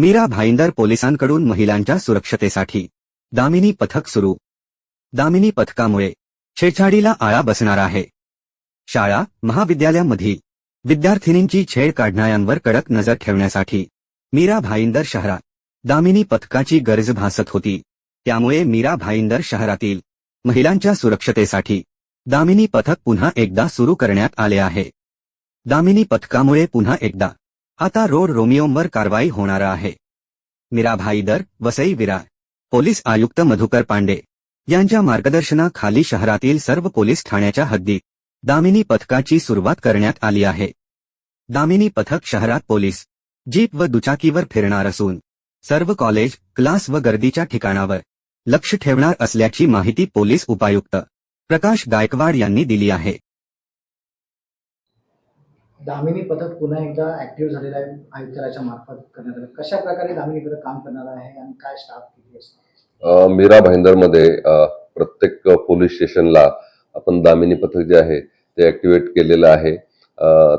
मीरा भाईंदर पोलिसांकडून महिलांच्या सुरक्षतेसाठी दामिनी पथक सुरू. दामिनी पथकामुळे छेडछाडीला आळा बसणार आहे. शाळा महाविद्यालयामधील विद्यार्थिनींची छेड काढणाऱ्यांवर कडक नजर ठेवण्यासाठी मीरा भाईंदर शहरात दामिनी पथकाची गरज भासत होती. त्यामुळे मीरा भाईंदर शहरातील महिलांच्या सुरक्षतेसाठी दामिनी पथक पुन्हा एकदा सुरू करण्यात आले आहे. दामिनी पथकामुळे पुन्हा एकदा आता रोड रोमिओंवर कारवाई होणार आहे. मीरा भाईदर वसई विरार पोलीस आयुक्त मधुकर पांडे यांच्या मार्गदर्शनाखाली शहरातील सर्व पोलीस ठाण्याच्या हद्दीत दामिनी पथकाची सुरुवात करण्यात आली आहे. दामिनी पथक शहरात पोलीस जीप व दुचाकीवर फिरणार असून सर्व कॉलेज क्लास व गर्दीच्या ठिकाणावर लक्ष ठेवणार असल्याची माहिती पोलीस उपायुक्त प्रकाश गायकवाड यांनी दिली आहे. दामिनी पथक पुन्हा एकदा ऍक्टिव्ह झालेलं आहे आयुक्तालयाच्या मार्फत करण्यात आलं. कशा प्रकारे दामिनी पथक काम करणार आहे आणि काय स्टाफ किती असतो मीरा भाईंदरमध्ये अ, प्रत्येक पोलीस स्टेशनला आपण दामिनी पथक जे आहे ते ऍक्टिव्हेट केलेलं आहे.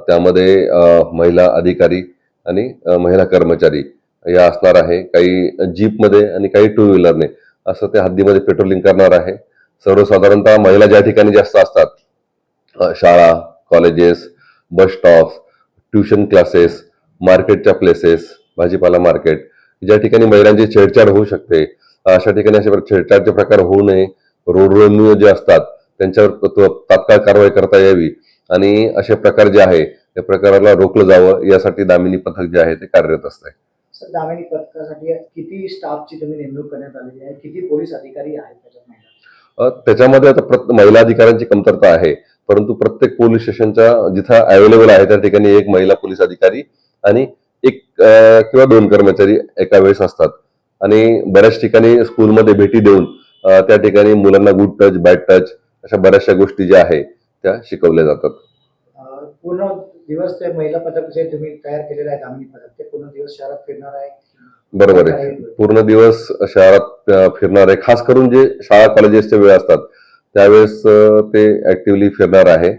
त्यामध्ये महिला अधिकारी आणि महिला कर्मचारी या असणार आहे. काही जीपमध्ये आणि काही टू व्हीलरने असं ते हद्दीमध्ये पेट्रोलिंग करणार आहे. सर्वसाधारणतः महिला ज्या ठिकाणी जास्त असतात शाळा colleges bus stops tuition classes मार्केटच्या प्लेसेस भाजीपाला मार्केट ज्या ठिकाणी महिलांची छेडछाड होऊ शकते अशा ठिकाणी प्र- छेडछाडचे प्रकार होऊ नये. रोड रोमिओ जे असतात त्यांच्यावर त- तात्काळ कारवाई करता यावी. आणि असे प्रकार जे आहे त्या प्रकाराला रोखलं जावं यासाठी दामिनी पथक जे आहे ते कार्यरत असते. दामिनी पथकासाठी किती स्टाफची तुम्ही नेमणूक करण्यात आलेली आहे? किती पोलीस अधिकारी आहेत त्याच्यामध्ये आता महिला अधिकाऱ्यांची कमतरता आहे. परंतु प्रत्येक पोलीस स्टेशनच्या जिथं अवेलेबल आहे त्या ठिकाणी एक महिला पोलीस अधिकारी आणि एक किंवा दोन कर्मचारी एका वेळेस असतात. आणि बऱ्याच ठिकाणी स्कूलमध्ये भेटी देऊन त्या ठिकाणी मुलांना गुड टच बॅड टच अशा बऱ्याचशा गोष्टी ज्या आहे त्या शिकवल्या जातात. पूर्ण दिवस ते महिला पथक जे तुम्ही तयार केलेलं आहे दामिनी पथक. ते पूर्ण दिवस शहरात फिरणार आहे? बरोबर आहे. पूर्ण दिवस शहरात फिरणार आहे. खास करून जे शाळा कॉलेजेसचे वेळ असतात त्यावेळेस ते ऍक्टिव्हली फिरणार आहे.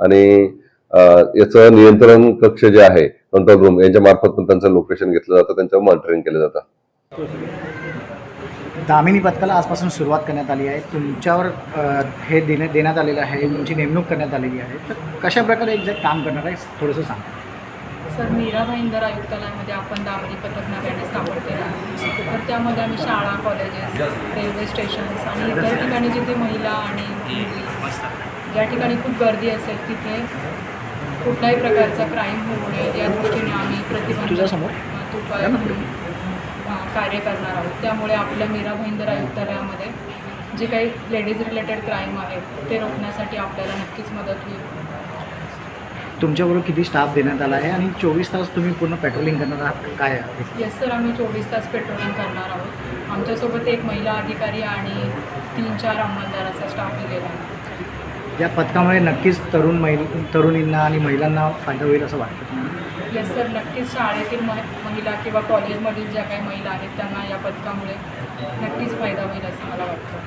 आणि याचं नियंत्रण कक्ष जे आहे कंट्रोल रूम यांच्या मार्फत पण त्यांचं लोकेशन घेतलं जातं त्यांच्यावर मॉनिटरिंग केलं जातं. दामिनी पथकाला आजपासून सुरुवात करण्यात आली आहे. तुमच्यावर हे देण्यात देण्यात आलेलं आहे तुमची नेमणूक करण्यात आलेली आहे. तर कशा प्रकारे एक्झॅक्ट काम करणार आहे थोडंसं सांगा. सर मीरा भाईंदर आयुक्तालयामध्ये आपण दामिनी पथक नव्याने स्थापन केलं. आहे तर त्यामध्ये आम्ही शाळा कॉलेजेस रेल्वे स्टेशन्स आणि इतर ठिकाणी जिथे महिला आणि ज्या ठिकाणी खूप गर्दी असेल तिथे कुठल्याही प्रकारचा क्राईम होऊ नये या दृष्टीने आम्ही प्रतिबंध कार्य करणार आहोत. त्यामुळे आपल्या मीरा भाईंदर आयुक्तालयामध्ये जे काही लेडीज रिलेटेड क्राईम आहेत ते रोखण्यासाठी आपल्याला नक्कीच मदत होईल. तुमच्याबरोबर किती स्टाफ देण्यात आला आहे आणि चोवीस तास तुम्ही पूर्ण पेट्रोलिंग करणार आहात? काय आहे? येस सर आम्ही चोवीस तास पेट्रोलिंग करणार आहोत. आमच्यासोबत एक महिला अधिकारी आणि तीन चार अंमलदार असा स्टाफ दिलेला आहे. या पथकामुळे नक्कीच तरुण महिल तरुणींना आणि महिलांना फायदा होईल असं वाटतं तुम्हाला? येस सर नक्कीच शाळेतील मह महिला किंवा कॉलेजमधील ज्या काही महिला आहेत त्यांना या पथकामुळे नक्कीच फायदा होईल असं मला वाटतं.